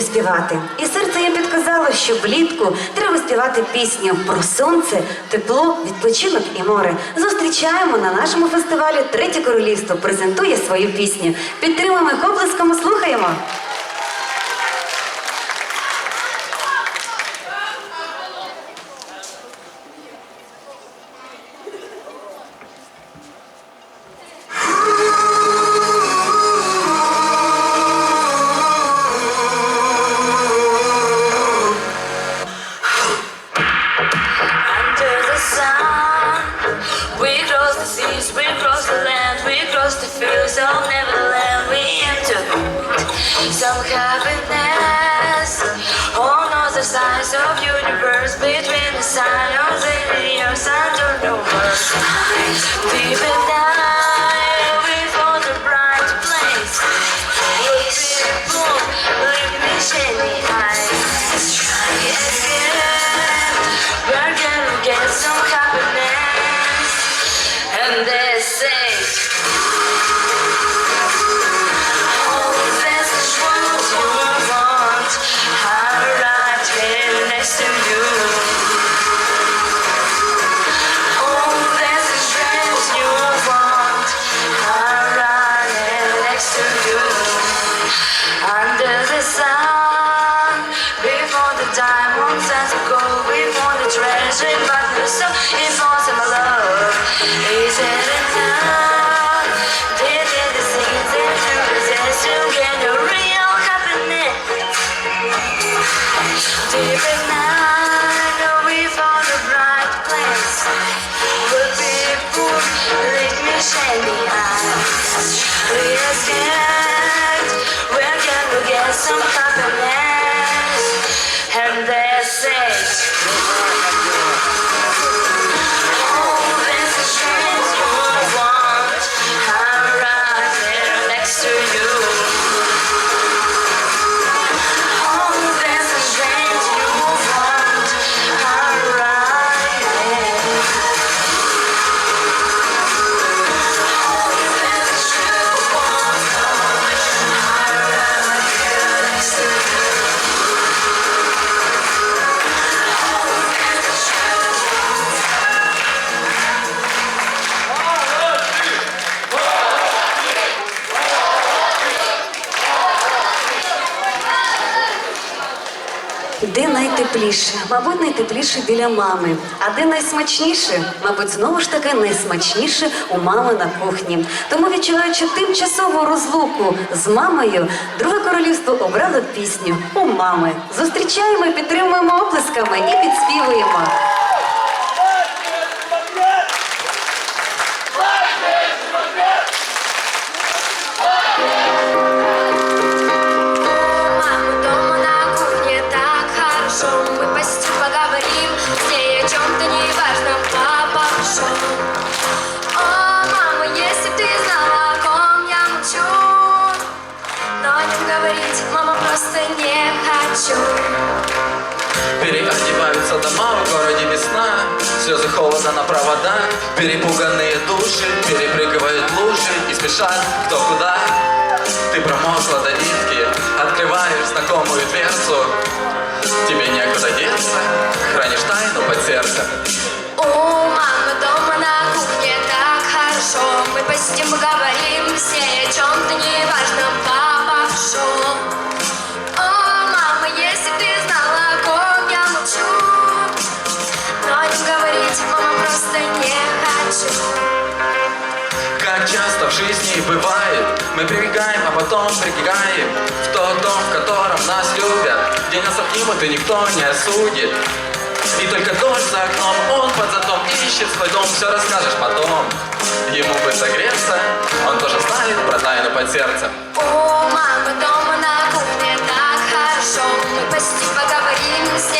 співати. І серце їм підказало, що влітку треба співати пісню про сонце, тепло, відпочинок і море. Зустрічаємо на нашому фестивалі Третє королівство презентує свою пісню. Підтримуємо їх слухаємо. So, of universe between the silence and the sound don't know. Deep down. Diamonds the gold, before the treasure, but the so найтепліше біля мами. А де найсмачніше? Мабуть, знову ж таки найсмачніше у мами на кухні. Тому, відчуваючи тимчасову розлуку з мамою, друге королівство обрало пісню у мами. Зустрічаємо, підтримуємо оплесками і підспівуємо. Слезы холода на провода. Перепуганные души Перепрыгивают лужи И спешат кто куда. Ты промокла до нитки Открываешь знакомую дверцу. Тебе бывает. Мы прибегаем, а потом прибегаем В тот дом, в котором нас любят. Где нас обнимут и никто не осудит. И только дождь за окном, он под зонтом ищет свой дом. Все расскажешь потом. Ему бы согреться, он тоже знает про тайну под сердцем. О, мама дома на кухне так хорошо. Мы посидим, поговорим с ней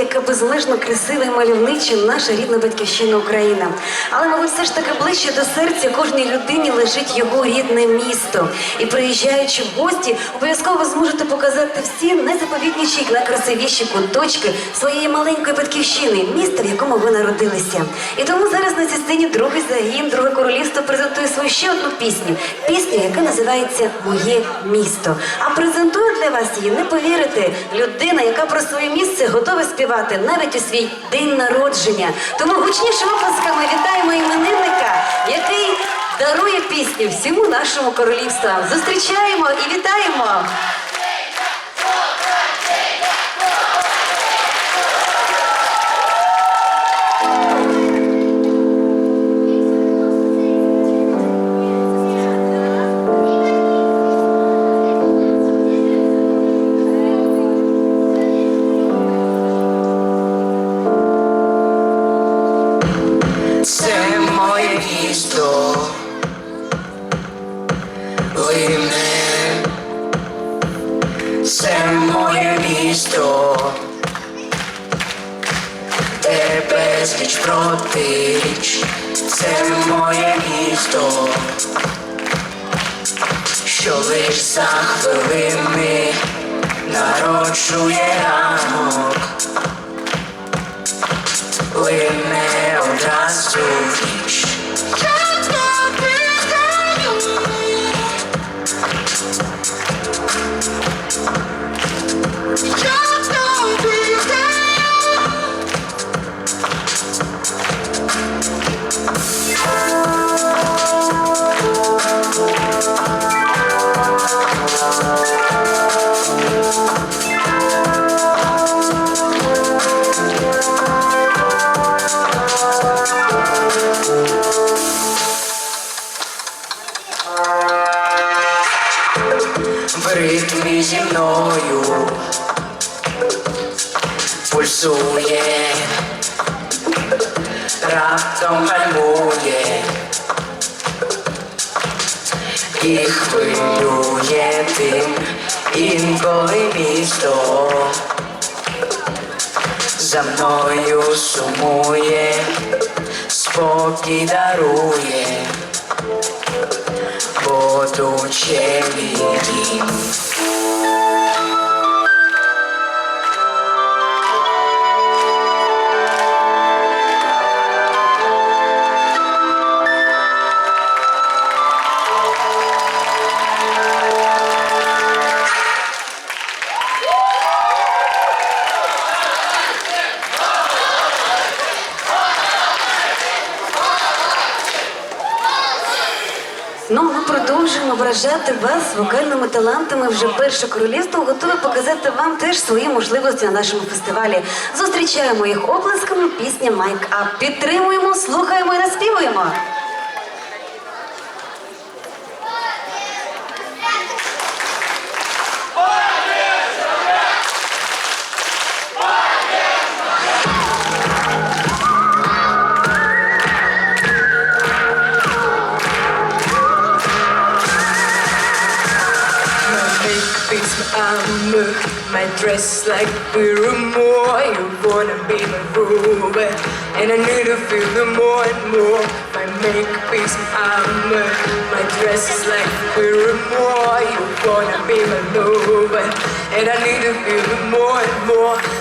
яка безмежно красива і мальовнича наша рідна батьківщина Україна. Але, мабуть, все ж таки ближче до серця кожній людині лежить його рідне місто. І приїжджаючи в гості, обов'язково зможете показати всі найзаповітніші і найкрасивіші куточки своєї маленької батьківщини, міста, в якому ви народилися. І тому зараз на цій сцені другий загін, друге королівство презентує свою ще одну пісню. Пісню, яка називається Моє місто. А презентує для вас її, не повірите, людина, яка про своє місце готова співати навіть у свій день народження. Тому гучніше оплесками вітаємо іменинника, який дарує пісню всьому нашому королівству. Зустрічаємо і вітаємо! We me on John раптом гальмує і хвилює тим інколи місто за мною сумує, спокій дарує. Потуче дім. Продовжуємо вражати вас вокальними талантами. Вже перше королівство готове показати вам теж свої можливості на нашому фестивалі. Зустрічаємо їх оплесками. Пісня Майк Ап. Підтримуємо, слухаємо і наспівуємо. Dress like we're a more. You wanna be my ruler, and I need to feel the more and more. My makeup is armor, my dress is like we're a more. You wanna be my lover, and I need to feel the more and more.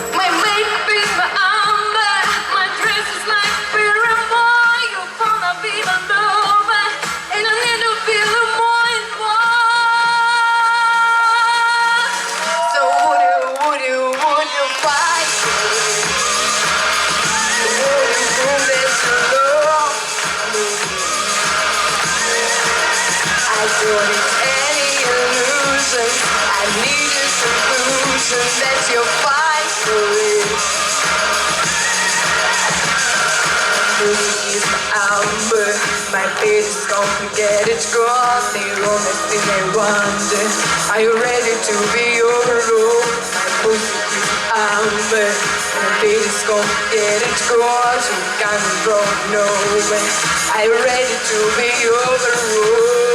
please hour. My bed is complicated, crossing honesty and wonder. Are you ready to be overruled? My pussy is amber. My bed is complicated, crossing can't go nowhere. Are you ready to be overruled?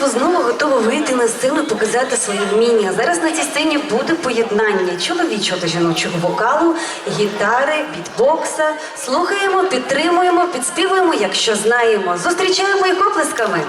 Мистецтво знову готово вийти на сцену і показати свої вміння. Зараз на цій сцені буде поєднання чоловічого та жіночого вокалу, гітари, бітбокса. Слухаємо, підтримуємо, підспівуємо, якщо знаємо. Зустрічаємо їх оплесками.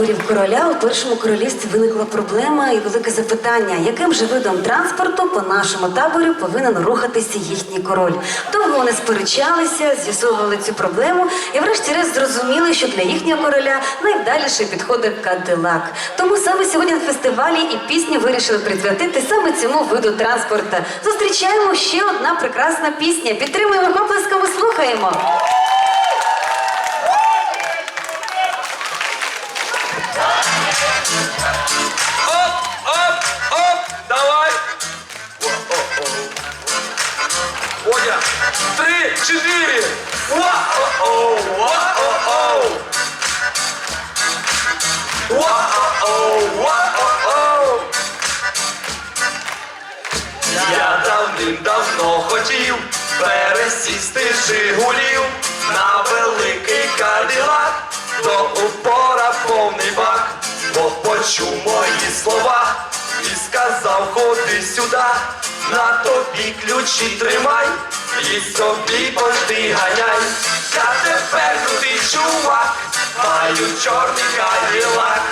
Виборів короля у першому королівстві виникла проблема і велике запитання, яким же видом транспорту по нашому табору повинен рухатися їхній король. Довго вони сперечалися, з'ясовували цю проблему і врешті-решт зрозуміли, що для їхнього короля найвдаліше підходить Кадилак. Тому саме сьогодні на фестивалі і пісню вирішили присвятити саме цьому виду транспорту. Зустрічаємо ще одна прекрасна пісня. Підтримуємо оплесками, слухаємо. Оп, оп, оп, давай. Оля, три, четыре. Ва-о-о, ва-о-о. Ва-о-о, ва-о-о. Я давним-давно хотів пересісти Жигулів на великий кадилак, до упора повний бак, Бог почув мої слова і сказав, ходи сюди, на тобі ключі тримай, і собі пошти ганяй. Я тепер крутий чувак, маю чорний кадилак,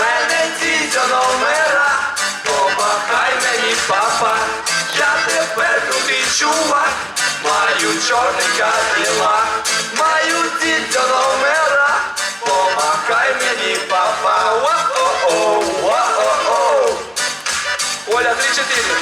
мене дідьо номера. Помахай мені, папа, я тепер крутий чувак, маю чорний кадилак, маю дідьо номера, помахай мені, папа, ва-о-о, ва-о-о. Оля, три-чотири.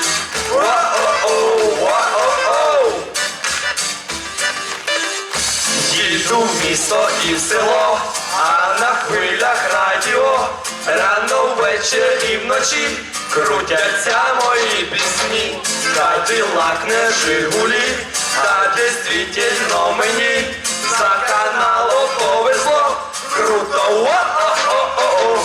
Їду в місто і в село, а на хвилях радіо. Рано ввечері і вночі крутяться мої пісні. Кадилак не Жигулі, та дійсно мені за каналом повезло. Круто, о-о-о-о.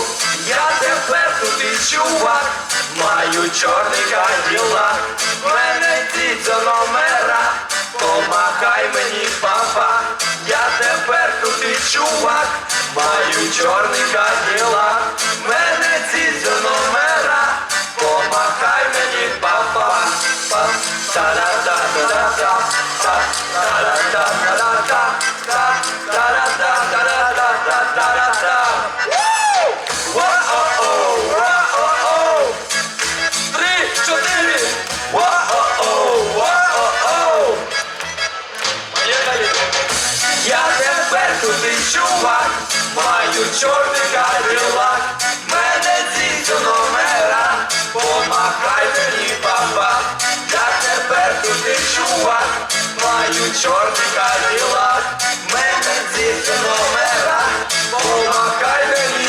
Я тепер тут і чувак, маю чорний каділа, мене мене до номера, помахай мені, папа. Я тепер тут і чувак, маю чорний каділак. Крутий маю чорний кадилак, мене дідьо номера, помахай мені,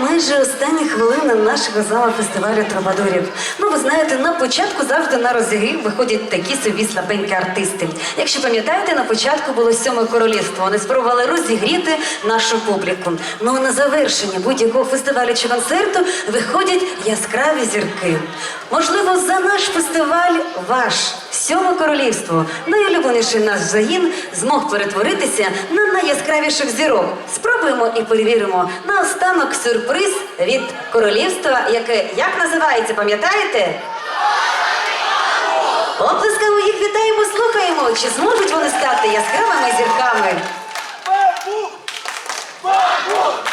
майже останні хвилини нашого залу фестивалю Тробадорів. Ну, ви знаєте, на початку завжди на розігрів виходять такі собі слабенькі артисти. Якщо пам'ятаєте, на початку було сьоме королівство. Вони спробували розігріти нашу публіку. Ну а на завершення будь-якого фестивалю чи концерту виходять яскраві зірки. Можливо, за наш фестиваль ваш сьоме королівство, найулюбленіший наш загін, змог перетворитися на найяскравіших зірок. Спробуємо і перевіримо. Наостанок сюрприз від королівства, яке як називається, пам'ятаєте? Оплесками їх вітаємо, слухаємо. Чи зможуть вони стати яскравими зірками? Табір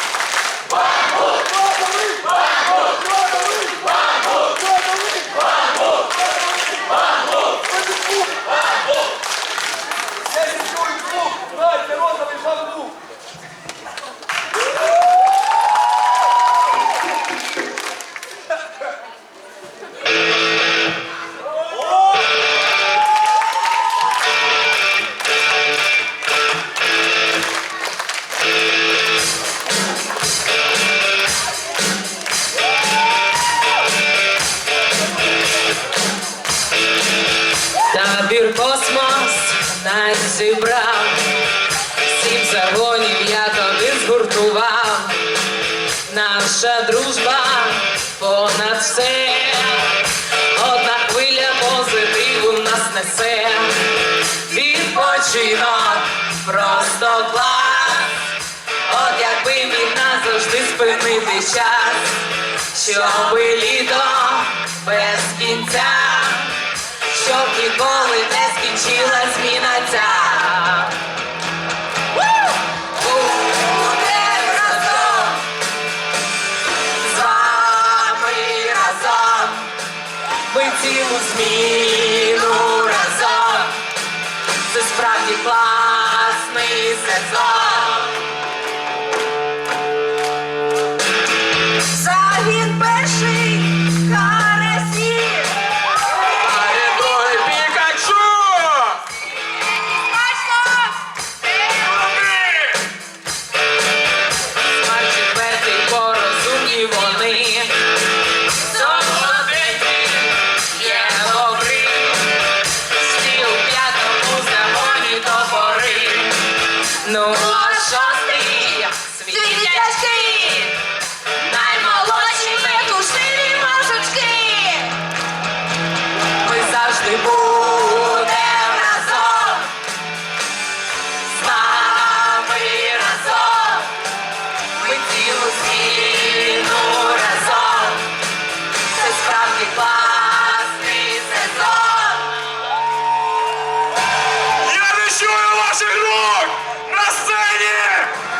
Відпочинок просто клас. От якби міг назавжди спинити час, щоби літо без кінця, щоб ніколи не скінчилась зміна ця. Ми цілу зміну. Це справді класний сезон. Чую ваших рук! На сцені!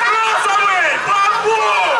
Розовий бамбук!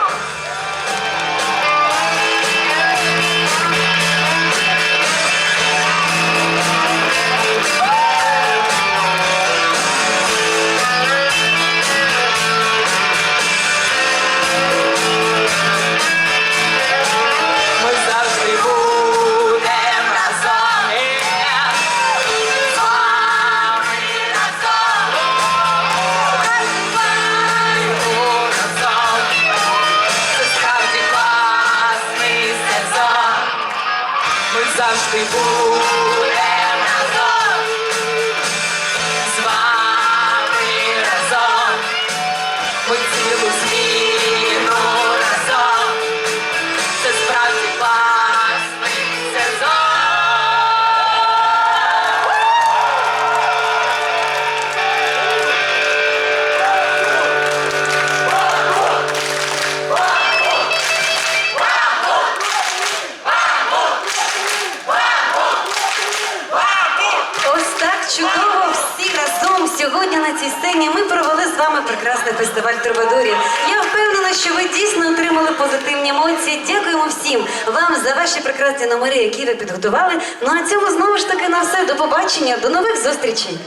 Прекрасний фестиваль Трубадурів. Я впевнена, що ви дійсно отримали позитивні емоції. Дякуємо всім вам за ваші прекрасні номери, які ви підготували. Ну а цьому знову ж таки на все. До побачення, до нових зустрічей.